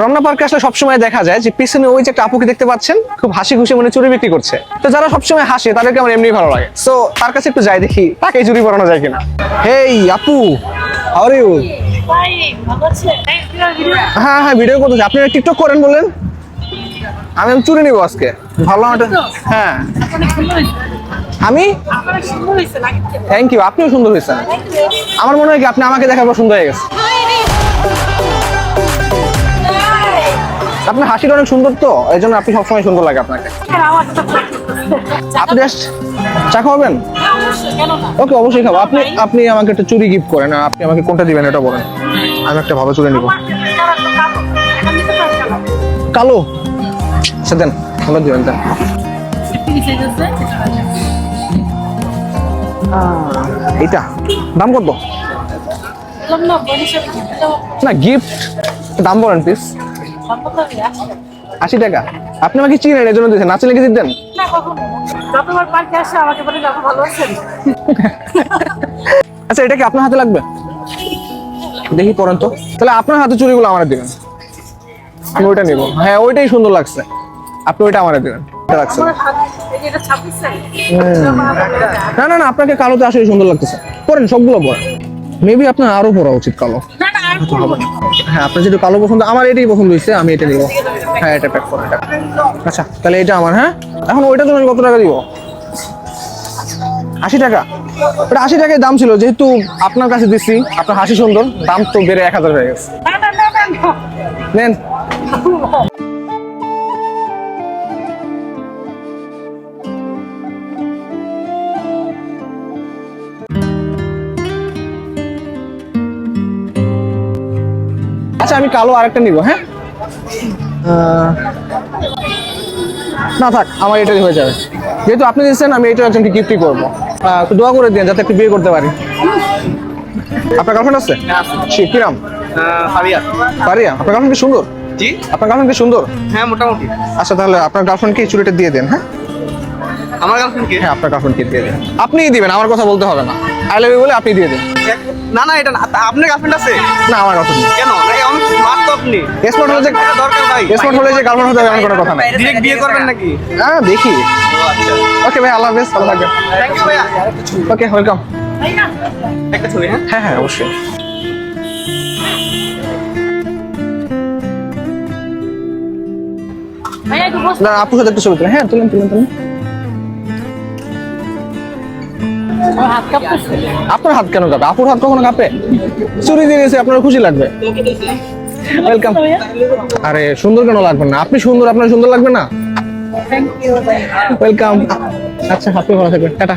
রমনা পার্কে আসলে সবসময় দেখা যায় যে পিছনে ওই যে একটা আপুকে দেখতে পাচ্ছেন, খুব হাসি খুশি মনে চুরি বিক্রি করছে। তো যারা সবসময় হাসে, তাদেরকে আমার এমনি ভালো লাগে। সো তার কাছে একটু যাই দেখি তাকে চুরি পরানো যায় কিনা। হেই আপু আর এই ভিডিও হ্যাঁ হ্যাঁ ভিডিও করতেছি। আপনি টিকটক করেন বলেন। আমি চুরি নিবো আজকে। ভালো হ্যাঁ। আমি? থ্যাংক ইউ আপনিও সুন্দর হয়েছেন। আমার মনে হয় কি আপনি আমাকে দেখার পর সুন্দর হয়ে গেছে। আপনার হাসিটা অনেক সুন্দর তো এই জন্য আপনি সবসময় সুন্দর লাগে আপনাকে। আপনি জাস্ট চা খাওয়াবেন? না? ওকে অবশ্যই খাব। আপনি আপনি আমাকে একটা চুরি গিফট করেন আপনি আমাকে কোনটা দিবেন এটা বলেন। আমি একটা ভালো চুরি নিব। কালো আচ্ছা দেন কোনটা দিবেন দেন। এইটা দাম কত? না গিফট দাম বলেন প্লিজ আশি টাকা। আপনি আমাকে চিনেন এই জন্য দিয়েছেন। না চিনে কি দিতেন না কখনো যতবার পার্কে আসে আমাকে বলে আপনি ভালো আছেন। আচ্ছা এটা কি আপনার হাতে লাগবে? দেখি পরেন তো। তাহলে আপনার হাতে চুরিগুলো আমার দিবেন। আমি ওইটা নিব। হ্যাঁ ওইটাই সুন্দর লাগছে। আপনি ওইটা আমার দিবেন। এটা লাগছে না না না আপনাকে কালোতে আসলে সুন্দর লাগতেছে। পরেন সবগুলো পরেন। মেবি আপনার আরও পরা উচিত কালো। না হ্যাঁ আপনার যেটা কালো পছন্দ আমার এটাই পছন্দ হয়েছে আমি এটা নিব। হ্যাঁ এটা প্যাক করে আচ্ছা তাহলে এটা আমার হ্যাঁ? এখন ওইটা তো আমি কত টাকা দিব? আশি টাকা। ওটা আশি টাকায় দাম ছিল যেহেতু আপনার কাছে দিচ্ছি আপনার হাসি সুন্দর দাম তো বেড়ে এক হাজার হয়ে গেছে। নেন। আচ্ছা আমি কালো আরেকটা নিব হ্যাঁ? না থাক আমার এটাই হয়ে যাবে। যেহেতু আপনি দিচ্ছেন আমি এটা একজনকে গিফটই করব। দোয়া করে দিন যাতে একটু বিয়ে করতে পারি। আপনার গার্লফ্রেন্ড আছে? সে কিরাম ফারিয়া। পারিয়া আপনার গার্লফ্রেন্ড কি সুন্দর? জি। আপনার গার্লফ্রেন্ড কি সুন্দর? হ্যাঁ মোটামুটি। আচ্ছা তাহলে আপনার গার্লফ্রেন্ডকে চুরিটা দিয়ে দেন হ্যাঁ? আমার গার্লফ্রেন্ড কে? হ্যাঁ আপনার গার্লফ্রেন্ডকে দিয়ে দেন। আপনিই দিবেন আমার কথা বলতে হবে না। আই লাভ ইউ বলে আপনি দিয়ে দেন। না না এটা না আপনার গার্লফ্রেন্ড আছে? না আমার গার্লফ্রেন্ড কেন? অনেক স্মার্ট তো আপনি। স্মার্ট হলে যে দরকার ভাই। স্মার্ট হলে যে গার্লফ্রেন্ড হতে হবে এমন কোনো কথা নাই। ডিরেক্ট বিয়ে করবেন নাকি? হ্যাঁ দেখি। আচ্ছা। ওকে ভাই আল্লাহ হাফেজ ভালো থাকবেন। থ্যাংক ইউ ভাইয়া। ওকে ওয়েলকাম একটা ছবি হ্যাঁ? হ্যাঁ হ্যাঁ অবশ্যই। না আপুর সাথে একটু ছবি তুলেন হ্যাঁ তুলেন তুলেন তুলেন। আপনার হাত কেন কাঁপে? আপুর হাত কখনো কাঁপে? চুরি দিয়ে গেছে আপনার খুশি লাগবে। ওয়েলকাম আরে সুন্দর কেন লাগবে না? আপনি সুন্দর আপনার সুন্দর লাগবে না? ওয়েলকাম আচ্ছা আপনি ভালো থাকবেন। টাটা।